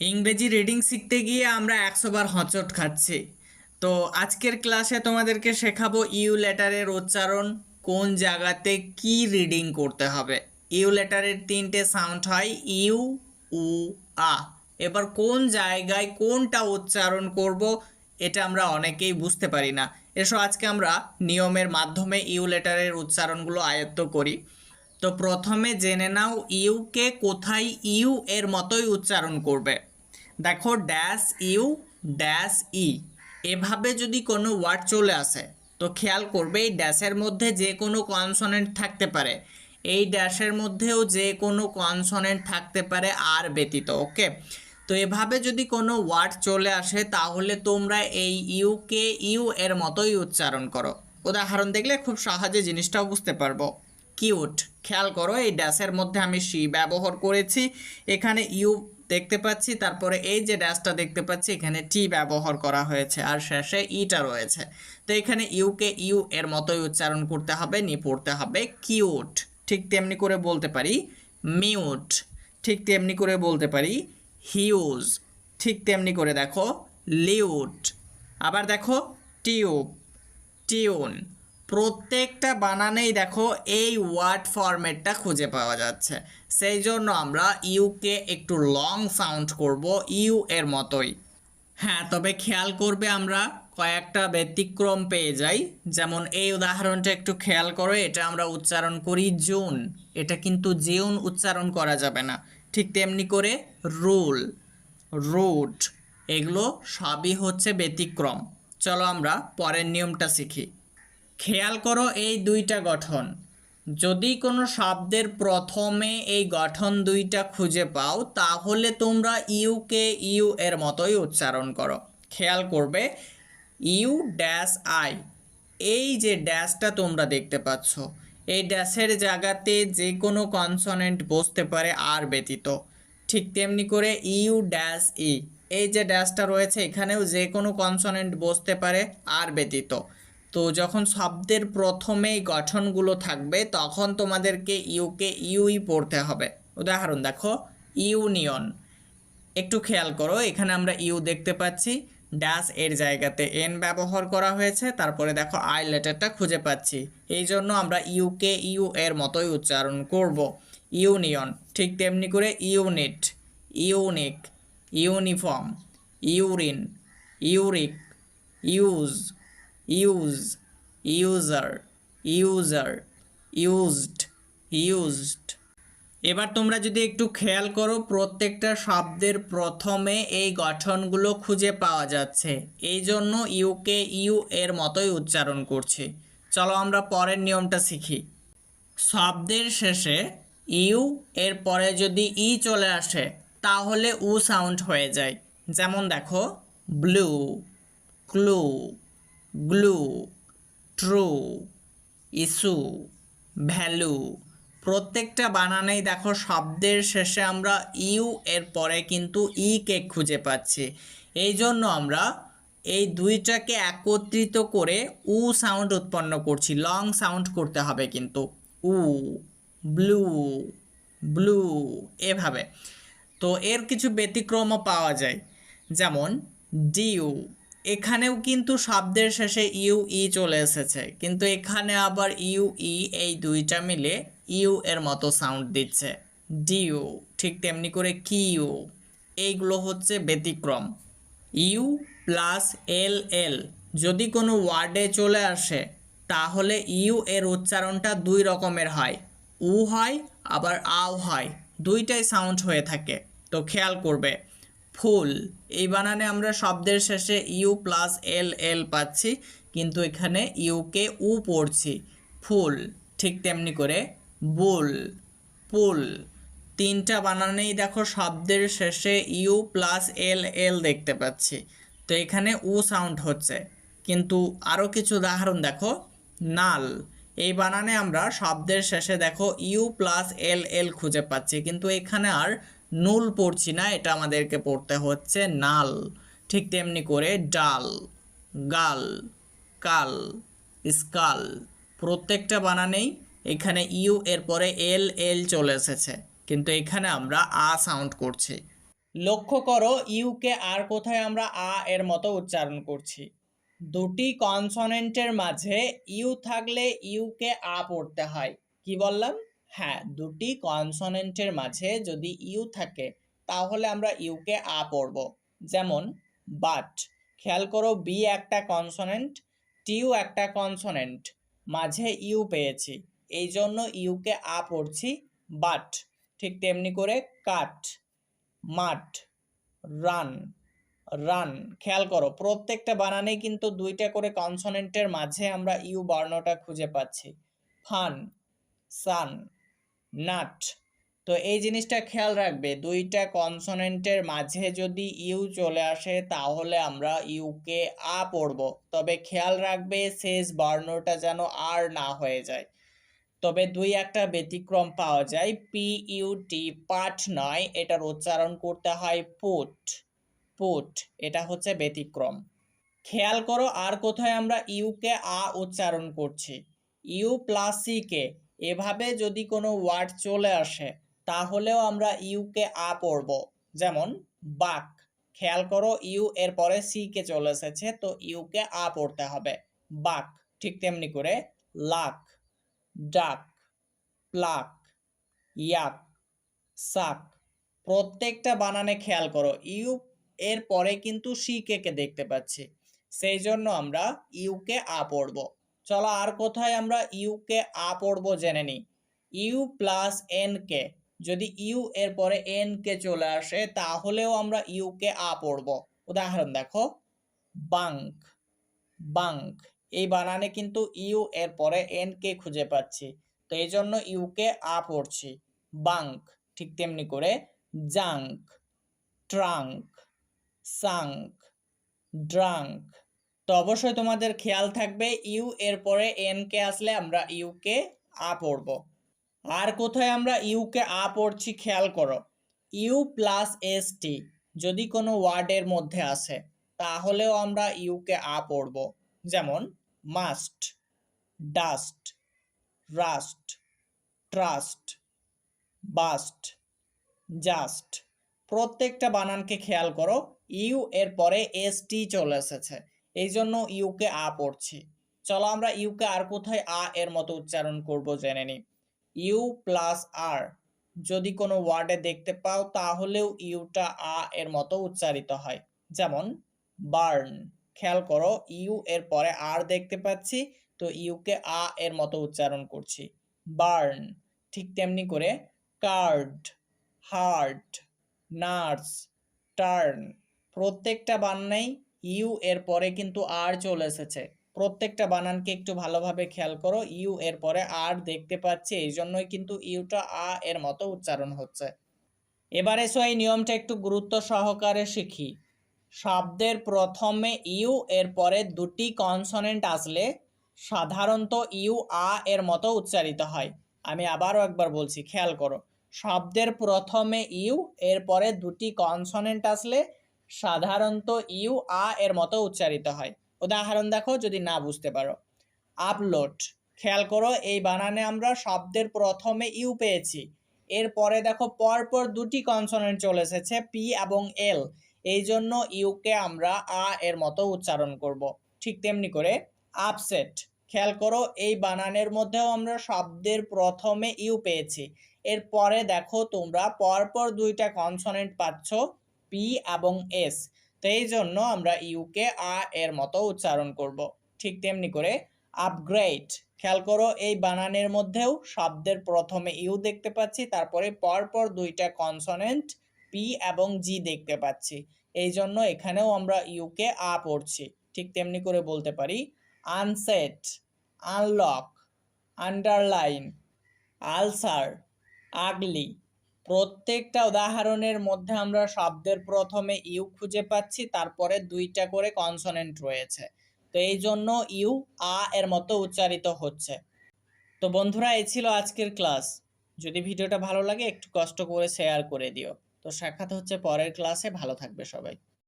ইংরেজি রিডিং শিখতে গিয়ে আমরা একশো বার হচট খাচ্ছি। তো আজকের ক্লাসে তোমাদেরকে শেখাবো ইউ লেটারের উচ্চারণ, কোন জায়গাতে কি রিডিং করতে হবে। ইউ লেটারের তিনটে সাউন্ড হয় ইউ, উ, আ। এবার কোন জায়গায় কোনটা উচ্চারণ করব, এটা আমরা অনেকেই বুঝতে পারি না। এসো আজকে আমরা নিয়মের মাধ্যমে ইউ লেটারের উচ্চারণগুলো আয়ত্ত করি। তো প্রথমে জেনে নাও ইউকে কোথায় ইউ এর মতোই উচ্চারণ করবে। দেখো ড্যাশ ইউ ড্যাশ ই এভাবে যদি কোনো ওয়ার্ড চলে আসে, তো খেয়াল করবে এই ড্যাশের মধ্যে যে কোনো কনসনেন্ট থাকতে পারে। এই ড্যাশের মধ্যেও যে কোনো কনসনেন্ট থাকতে পারে আর ব্যতীত ওকে তো এভাবে যদি কোনো ওয়ার্ড চলে আসে, তাহলে তোমরা এই ইউকে ইউ এর মতোই উচ্চারণ করো। উদাহরণ দেখলে খুব সহজে জিনিসটাও বুঝতে পারব। কিউট খেয়াল করো, এই ড্যাশের মধ্যে আমি সি ব্যবহার করেছি। এখানে ইউ দেখতে পাচ্ছি। তারপরে এই যে ড্যাশটা দেখতে পাচ্ছি, এখানে টি ব্যবহার করা হয়েছে আর শেষে ইটা রয়েছে। তো এখানে ইউকে ইউ এর মতোই উচ্চারণ করতে হবে, নি পড়তে হবে। কিউট, ঠিক তেমনি করে বলতে পারি। মিউট, ঠিক তেমনি করে বলতে পারি। হিউজ, ঠিক তেমনি করে দেখো। লিউট, আবার দেখো টিউব, টিউন। প্রত্যেকটা বানানেই দেখো এই ওয়ার্ড ফরম্যাটটা খুঁজে পাওয়া যাচ্ছে। সেই জন্য আমরা ইউকে একটু লং সাউন্ড করব, ইউ এর মতোই। হ্যাঁ তবে খেয়াল করবে আমরা কয়েকটা ব্যতিক্রম পেয়ে যাই। যেমন এই উদাহরণটা একটু খেয়াল করো, এটা আমরা উচ্চারণ করি জুন। এটা কিন্তু জিউন উচ্চারণ করা যাবে না। ঠিক তেমনি করে রুল, রুট, এগুলো সবই হচ্ছে ব্যতিক্রম। চলো আমরা পরের নিয়মটা শিখি। খেয়াল করো এই দুইটা গঠন। যদি কোনো শব্দের প্রথমে এই গঠন দুইটা খুঁজে পাও, তাহলে তোমরা ইউকে ইউ এর মতোই উচ্চারণ করো। খেয়াল করবে, ইউ ড্যাশ আই। এই যে ড্যাশটা তোমরা দেখতে পাচ্ছ, এই ড্যাশের জায়গাতে যে কোনো কনসনেন্ট বসতে পারে আর ব্যতীত। ঠিক তেমনি করে ইউ ড্যাশ ই। এই যে ড্যাশটা রয়েছে, এখানেও যে কোনো কনসনেন্ট বসতে পারে আর ব্যতীত। তো যখন শব্দের প্রথমেই গঠনগুলো থাকবে, তখন তোমাদেরকে ইউকে ইউই পড়তে হবে। উদাহরণ দেখো, ইউনিয়ন। একটু খেয়াল করো, এখানে আমরা ইউ দেখতে পাচ্ছি। ড্যাশ এর জায়গাতে এন ব্যবহার করা হয়েছে, তারপরে দেখো আই লেটারটা খুঁজে পাচ্ছি। এই জন্য আমরা ইউকে ইউ এর মতোই উচ্চারণ করব। ইউনিয়ন, ঠিক তেমনি করে unit, unique, uniform, urine, uric, use use user user used used এবার তোমরা যদি একটু খেয়াল করো, প্রত্যেকটা শব্দের প্রথমে এই গঠনগুলো খুঁজে পাওয়া যাচ্ছে। এই জন্য ইউকে ইউ এর মতোই উচ্চারণ করছি। চলো আমরা পরের নিয়মটা শিখি। শব্দের শেষে ইউ এর পরে যদি ই চলে আসে, তাহলে উ সাউন্ড হয়ে যায়। যেমন দেখো blue clue glue, true issue value. প্রত্যেকটা বানানেই দেখো শব্দের শেষে আমরা ইউ, এর পরে কিন্তু ই কে খুঁজে পাচ্ছি। এই জন্য আমরা এই দুইটাকে একত্রিত করে উ সাউন্ড উৎপন্ন করছি। লং সাউন্ড করতে হবে কিন্তু। উ, ব্লু ব্লু, এভাবে। তো এর কিছু ব্যতিক্রমও পাওয়া যায়। যেমন ডিউ। এখানেও কিন্তু শব্দের শেষে ইউ, ই চলে এসেছে। কিন্তু এখানে আবার ইউ, ই এই দুইটা মিলে ইউ এর মতো সাউন্ড দিচ্ছে। ডিউ, ঠিক তেমনি করে কিউ, এইগুলো হচ্ছে ব্যতিক্রম। ইউ প্লাস এল এল যদি কোনো ওয়ার্ডে চলে আসে, তাহলে ইউ এর উচ্চারণটা দুই রকমের হয়। উ হয়, আবার আও হয়। দুইটাই সাউন্ড হয়ে থাকে। তো খেয়াল করবে ফুল। এই বানানে আমরা শব্দের শেষে ইউ প্লাস এল এল পাচ্ছি, কিন্তু এখানে ইউকে উ পড়ছি। ফুল, ঠিক তেমনি করে। Bull, pool. তিনটা বানানেই দেখো শব্দের শেষে ইউ প্লাস এল এল দেখতে পাচ্ছি। তো এখানে উ সাউন্ড হচ্ছে। কিন্তু আরও কিছু উদাহরণ দেখো। নাল, এই বানানে আমরা শব্দের শেষে দেখো ইউ প্লাস এল এল খুঁজে পাচ্ছি, কিন্তু এখানে আর নুল পড়ছি না, এটা আমাদেরকে পড়তে হচ্ছে নাল। ঠিক তেমনি করে ডাল, গাল, কাল, স্কাল, প্রত্যেকটা বানানেই এখানে ইউ এর পরে এল এল চলে এসেছে। কিন্তু এখানে আমরা আ সাউন্ড করছি। লক্ষ্য করো, ইউকে আর কোথায় আমরা আ এর মতো উচ্চারণ করছি। দুটি কনসনেন্টের মাঝে ইউ থাকলে ইউকে আ পড়তে হয়। কি বললাম? হ্যাঁ দুটি কনসনেন্টের মাঝে যদি ইউ থাকে, তাহলে আমরা ইউকে আ পড়ব। যেমন বাট খেয়াল করো বি একটা কনসনেন্ট টিউ একটা কনসনেন্ট মাঝে ইউ পেয়েছি, এই জন্য ইউকে আ পড়ছি বাট ঠিক তেমনি করে কাট মাঠ রান রান খেয়াল করো, প্রত্যেকটা বানানেই কিন্তু দুইটা করে কনসনেন্টের মাঝে আমরা ইউ বর্ণটা খুঁজে পাচ্ছি। ফান সান নাট তো এই জিনিসটা খেয়াল রাখবে, দুইটা কনসনেন্টের মাঝে যদি ইউ চলে আসে, তাহলে আমরা ইউকে আ পড়ব। তবে খেয়াল রাখবে, শেষ বর্ণটা যেন আর না হয়ে যায়। তবে দুই একটা ব্যতিক্রম পাওয়া যায় পি ইউ টি পাঠ নয়, এটার উচ্চারণ করতে হয় পুট পুট এটা হচ্ছে ব্যতিক্রম। খেয়াল করো, আর কোথায় আমরা ইউকে আ উচ্চারণ করছি? ইউ প্লাস সি কে এভাবে যদি কোনো ওয়ার্ড চলে আসে, তাহলেও আমরা ইউকে আ পড়ব। যেমন, বাক। খেয়াল করো, ইউ এর পরে সি কে চলে এসেছে, তো ইউকে আ পড়তে হবে। বাক, ঠিক তেমনি করে। লাক। ডাক। প্লাক। ইয়াক। সাক। প্রত্যেকটা বানানে খেয়াল করো, ইউ এর পরে কিন্তু সি কে দেখতে পাচ্ছি। সেই জন্য আমরা ইউকে আ পড়ব। চলো আর কোথায় আমরা ইউকে আ পড়ব জেনে নিই। U plus N K. যদি ইউ এর পরে এন কে চলে আসে, তাহলেও আমরা ইউকে আ পড়ব। উদাহরণ দেখো। বাঙ্ক। বাঙ্ক। এই বানানে কিন্তু ইউ এর পরে এন কে খুঁজে পাচ্ছি। তো এই জন্য ইউকে আ পড়ছি। বাঙ্ক। ঠিক তেমনি করে জাঙ্ক। ট্রাঙ্ক। সাঙ্ক। ড্রাঙ্ক। তো অবশ্যই তোমাদের খেয়াল থাকবে, ইউ এর পরে এন কে আসলে আমরা ইউকে আ পড়ব। আর কোথায় আমরা ইউকে আ পড়ছি খেয়াল করো। ইউ প্লাস এস টি যদি কোনো ওয়ার্ডের মধ্যে আসে, তাহলেও আমরা ইউকে আ পড়ব। যেমন, must, dust, rust, trust, bust, just. প্রত্যেকটা বানানকে খেয়াল করো, ইউ এর পরে এস টি চলে এসেছে। এই জন্য ইউকে আ পড়ছি। চলো আমরা ইউকে আর কোথায় আ এর মতো উচ্চারণ করব জেনে নিই। U plus R. যদি কোনো ওয়ার্ডে দেখতে পাও তাহলেও ইউটা আ এর মতো উচ্চারিত হয়। যেমন, বার্ন। খেয়াল করো, ইউ এর পরে আর দেখতে পাচ্ছি, তো ইউকে আ এর মতো উচ্চারণ করছি। বার্ন। ঠিক তেমনি করে, কার্ড। Heart nurse. টার্ন। প্রত্যেকটা বানানেই ইউ এর পরে কিন্তু আর চলে এসেছে। প্রত্যেকটা বানানকে একটু ভালোভাবে খেয়াল করো, ইউ এর পরে আর দেখতে পাচ্ছি এই জন্যই কিন্তু ইউটা আ এর মতো উচ্চারণ হচ্ছে। এবারে এসো এই নিয়মটা একটু গুরুত্ব সহকারে শিখি। শব্দের প্রথমে ইউ এর পরে দুটি কনসনেন্ট আসলে সাধারণত ইউ আ এর মতো উচ্চারিত হয়। আমি আবারও একবার বলছি, খেয়াল করো। শব্দের প্রথমে ইউ এর পরে দুটি কনসনেন্ট আসলে সাধারণত ইউ আ এর মতো উচ্চারিত হয়। উদাহরণ দেখো, যদি না বুঝতে পারো। আপলোড। খেয়াল করো, এই বানানে আমরা শব্দের প্রথমে ইউ পেয়েছি। এরপরে দেখো, পরপর দুটি কনসনেন্ট চলে এসেছে পি এবং এল এই জন্য ইউকে আমরা আ এর মতো উচ্চারণ করব। ঠিক তেমনি করে আপসেট খেয়াল করো, এই বানানের মধ্যেও আমরা শব্দের প্রথমে ইউ পেয়েছি। এরপরে দেখো, তোমরা পরপর দুইটা কনসনেন্ট পাচ্ছ। পি এবং এস তো এই জন্য আমরা ইউকে আ এর মতো উচ্চারণ করব। ঠিক তেমনি করে আপগ্রেড খেয়াল করো, এই বানানের মধ্যেও শব্দের প্রথমে ইউ দেখতে পাচ্ছি, তারপরে পরপর দুইটা কনসনেন্ট পি এবং জি দেখতে পাচ্ছি। এই জন্য এখানেও আমরা ইউকে আ পড়ছি। ঠিক তেমনি করে বলতে পারি unset unlock underline ulcer ugly প্রত্যেকটা উদাহরণের মধ্যে আমরা শব্দের প্রথমে ইউ খুঁজে পাচ্ছি, তারপরে দুইটা করে কনসোনেন্ট রয়েছে। তো এই জন্য ইউ, আ এর মতো উচ্চারিত হচ্ছে। তো বন্ধুরা, এই ছিল আজকের ক্লাস। যদি ভিডিওটা ভালো লাগে, একটু কষ্ট করে শেয়ার করে দিও। তো সাক্ষাৎ হচ্ছে পরের ক্লাসে। ভালো থাকবে সবাই।